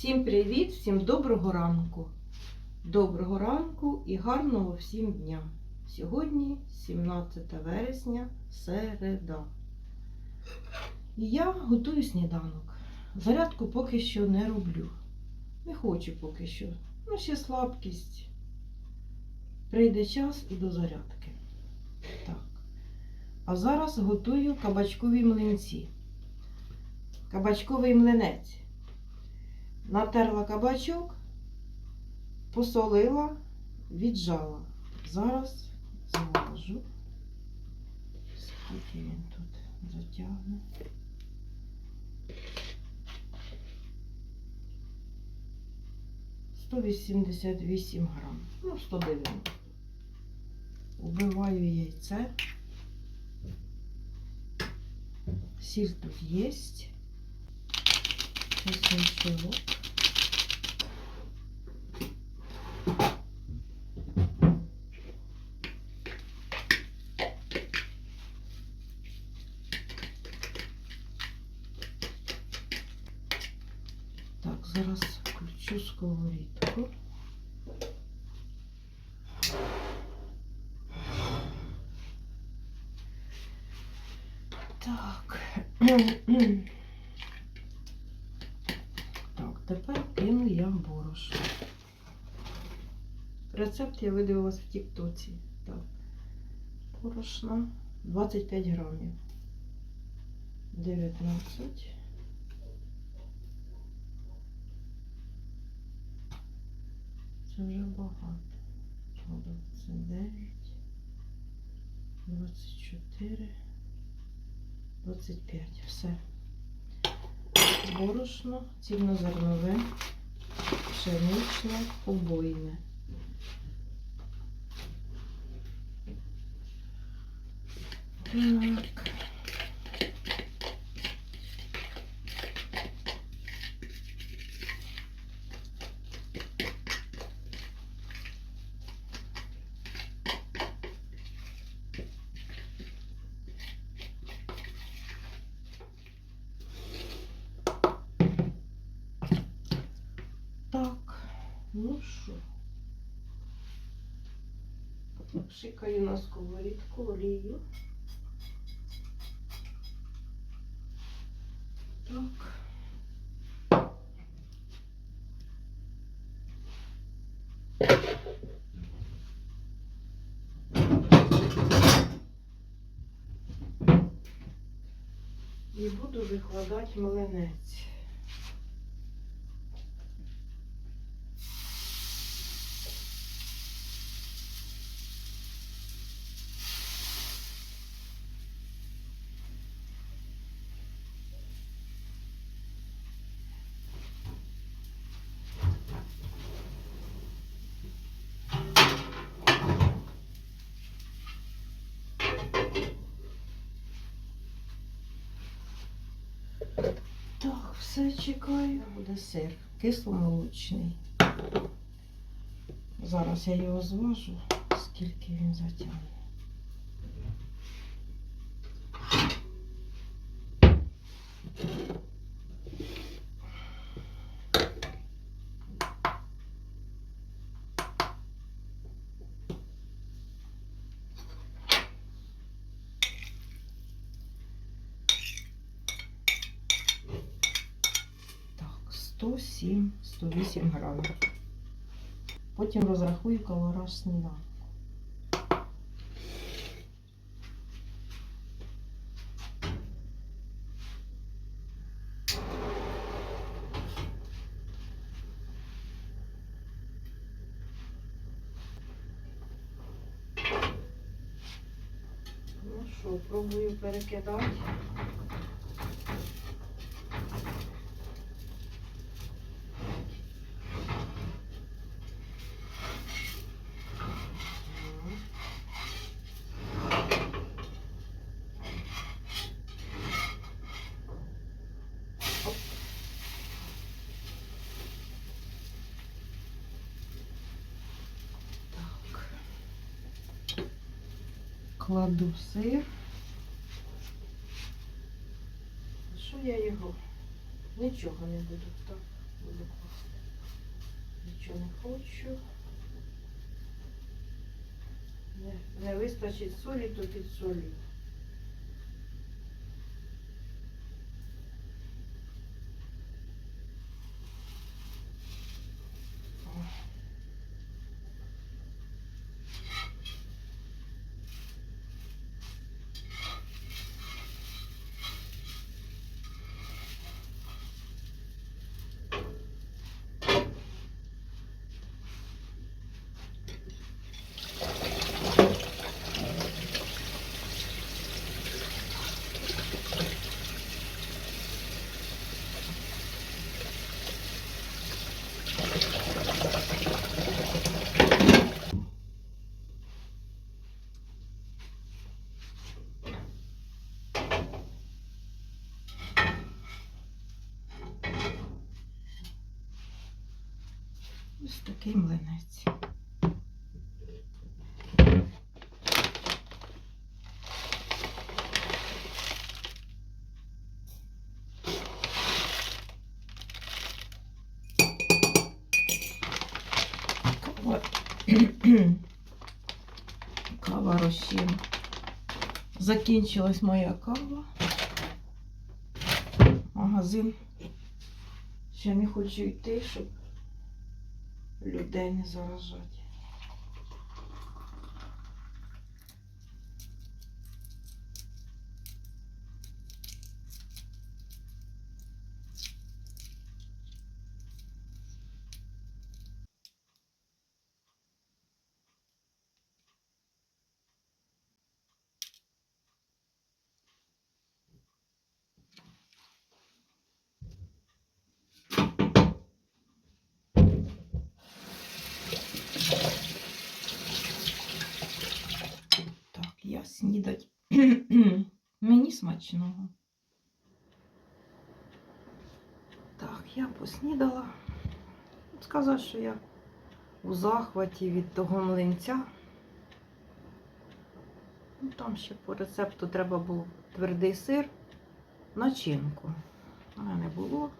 Всім привіт, всім доброго ранку. Доброго ранку і гарного всім дня. Сьогодні 17 вересня, середа. І я готую сніданок. Зарядку поки що не роблю. Не хочу поки що. Ну, ще слабкість. Прийде час і до зарядки. Так. А зараз готую кабачкові млинці. Кабачковий млинець. Натерла кабачок, посолила, віджала. Зараз зважу. Скільки він тут затягне. Сто вісімдесят вісім грам. Ну, 190. Убиваю яйце. Сіль тут є. Чесночок. Так, зараз включу сковорідку. Так. Так, тепер кину я борошно. Рецепт я видивилась в Тіктоці. Так. Борошно 25 грамів. 19. Це вже багато. 29, 24, 25. Все. Борошно, цільнозернове, пшеничне, обойне. Так ну що? Пшикаю на сковорідку олію. Так. І буду викладати млинець. Так, все чекаю. Буде сир кисломолочний. Зараз я його зважу, скільки він затягне. Так, 107-108 грамів. Потім розрахую калораж сніданку. Ну що, пробую перекидати. Так. Кладу сир. Що я його? Нічого не буду так. Буду класти. Нічого не хочу. Не, не вистачить солі, то підсолю. Ось такий млинець. Кава, розчин. Закінчилась моя кава. Магазин. Ще не хочу йти, щоб людей не заражати. Так, я. Мені смачного. Так, я поснідала. Сказати, що я у захваті від того млинця. Ну, там ще по рецепту треба був твердий сир, начинку. У мене було.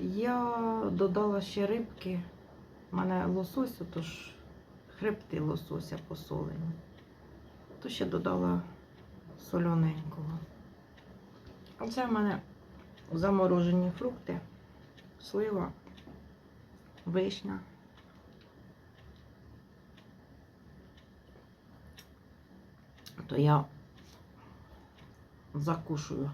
Я додала ще рибки. У мене лосось, тож хребти лосося посолені. То ще додала солененького. Оце в мене заморожені фрукти, слива, вишня. То я закушую.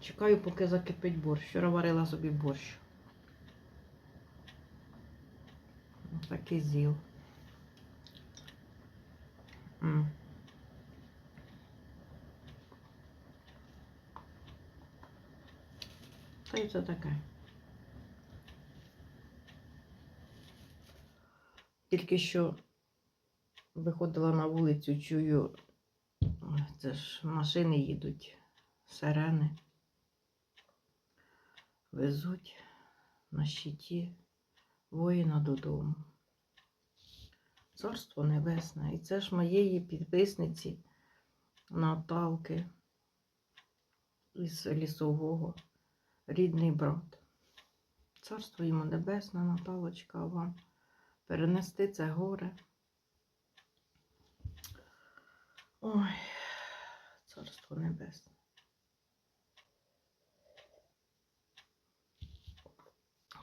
Чекаю, поки закипить борщ. Вчора варила собі борщ. Такий зіл. М. Та й це таке. Тільки що виходила на вулицю, чую, це ж машини їдуть, сирени. Везуть на щиті воїна додому. Царство Небесне. І це ж моєї підписниці Наталки із лісового, рідний брат. Царство йому небесне, Наталочка, вам перенести це горе. Ой, царство небесне.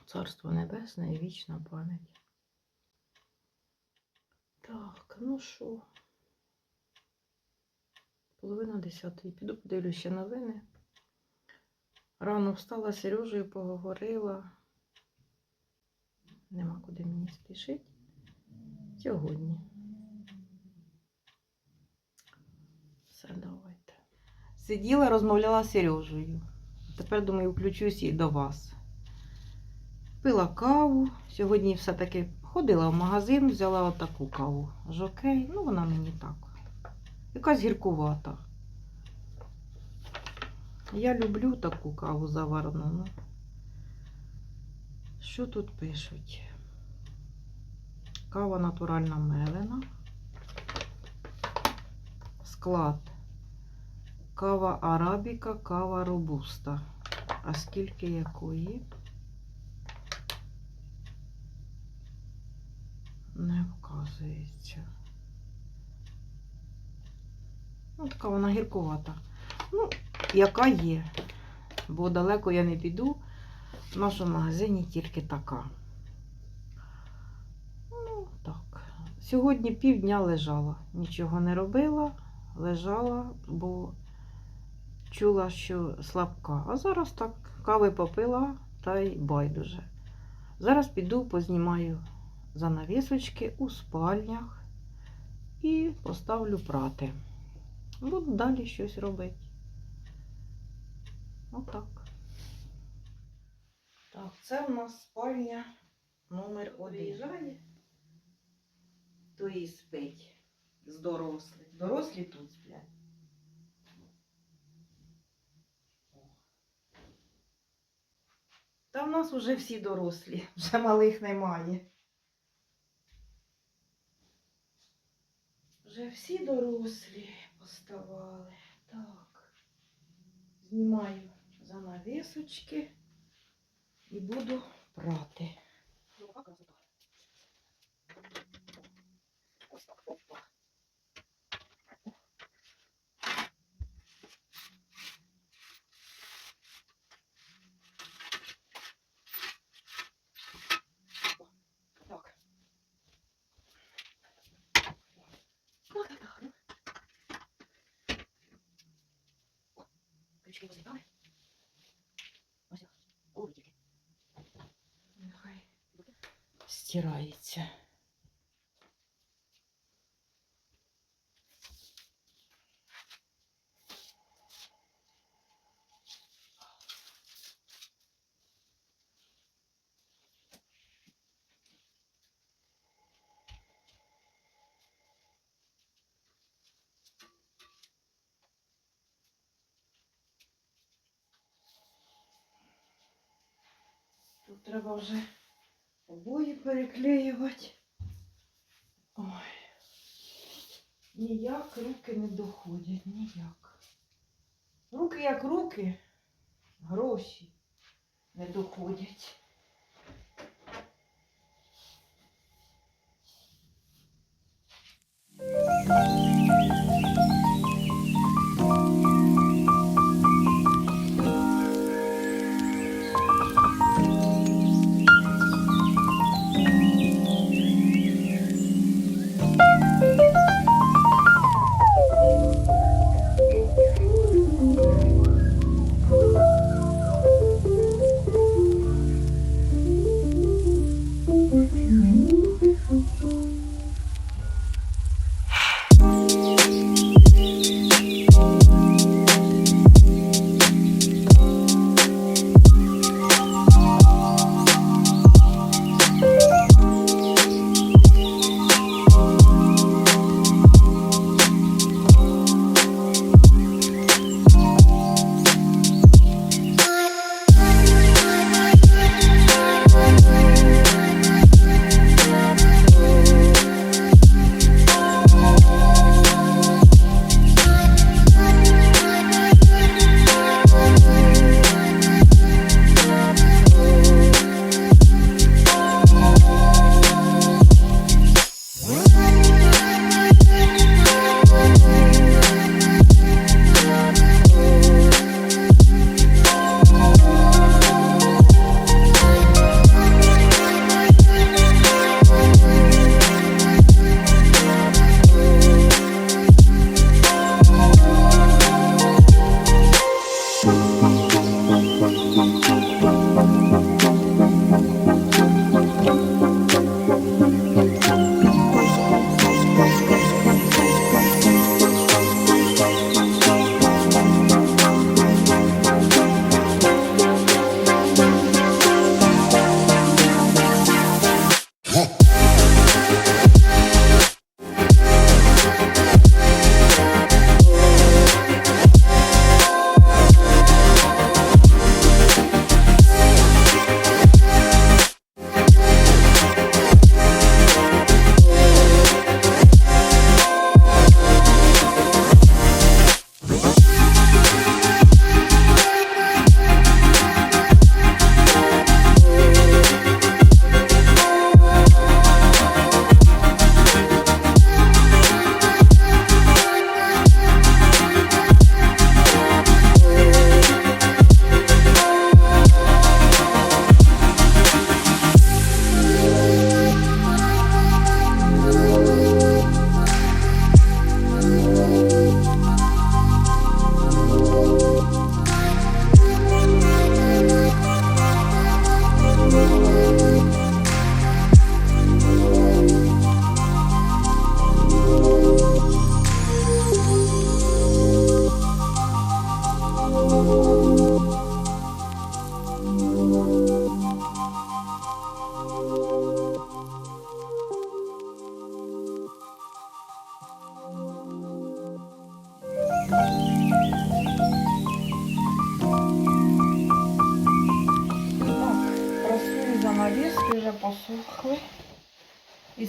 Царство небесне і вічна пам'ять. Так, ну що? Половина десятої. Піду подивлюся новини. Рано встала з Сережею, поговорила. Нема куди мені спішити. Сьогодні. Все, давайте. Сиділа, розмовляла з Сережею. Тепер, думаю, включусь і до вас. Пила каву. Сьогодні все-таки ходила в магазин, взяла отаку каву. Жокей. Ну, вона мені так. Якась гіркувата. Я люблю таку каву заварену. Ну. Що тут пишуть? Кава натуральна мелена. Склад. Кава арабіка, кава робуста. А скільки якої? Оказується. Ну, така вона гіркувата. Ну, яка є. Бо далеко я не піду. В нашому магазині тільки така. Ну, так. Сьогодні півдня лежала. Нічого не робила, лежала, бо чула, що слабка. А зараз так кави попила та й байдуже. Зараз піду познімаю занавісочки у спальнях і поставлю прати. Буду далі щось робити. Отак. Так, це в нас спальня номер один. Виїжджає, то і спить з дорослих. Дорослі тут сплять. Та в нас вже всі дорослі, вже малих немає. Вже всі дорослі поставали. Так. Знімаю занавісочки і буду прати. Ось так, опа. Так. Так, так, так. О, Ось так. О, тільки. Нехай стирається. Тут треба вже обої переклеювати. Ой. Ніяк руки не доходять, ніяк. Руки як руки, гроші не доходять.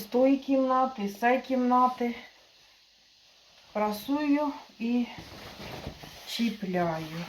З тої кімнати, з цієї кімнати. Прасую і чіпляю.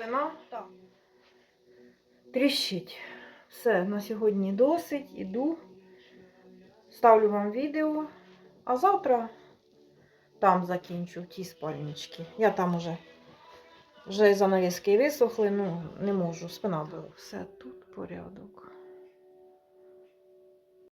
Фух, спина так. Тріщить. Все, на сьогодні досить. Іду. Ставлю вам відео. А завтра там закінчу в тій спальничці. Я там уже вже занавіски висохли, ну не можу, спина була. Все тут порядок.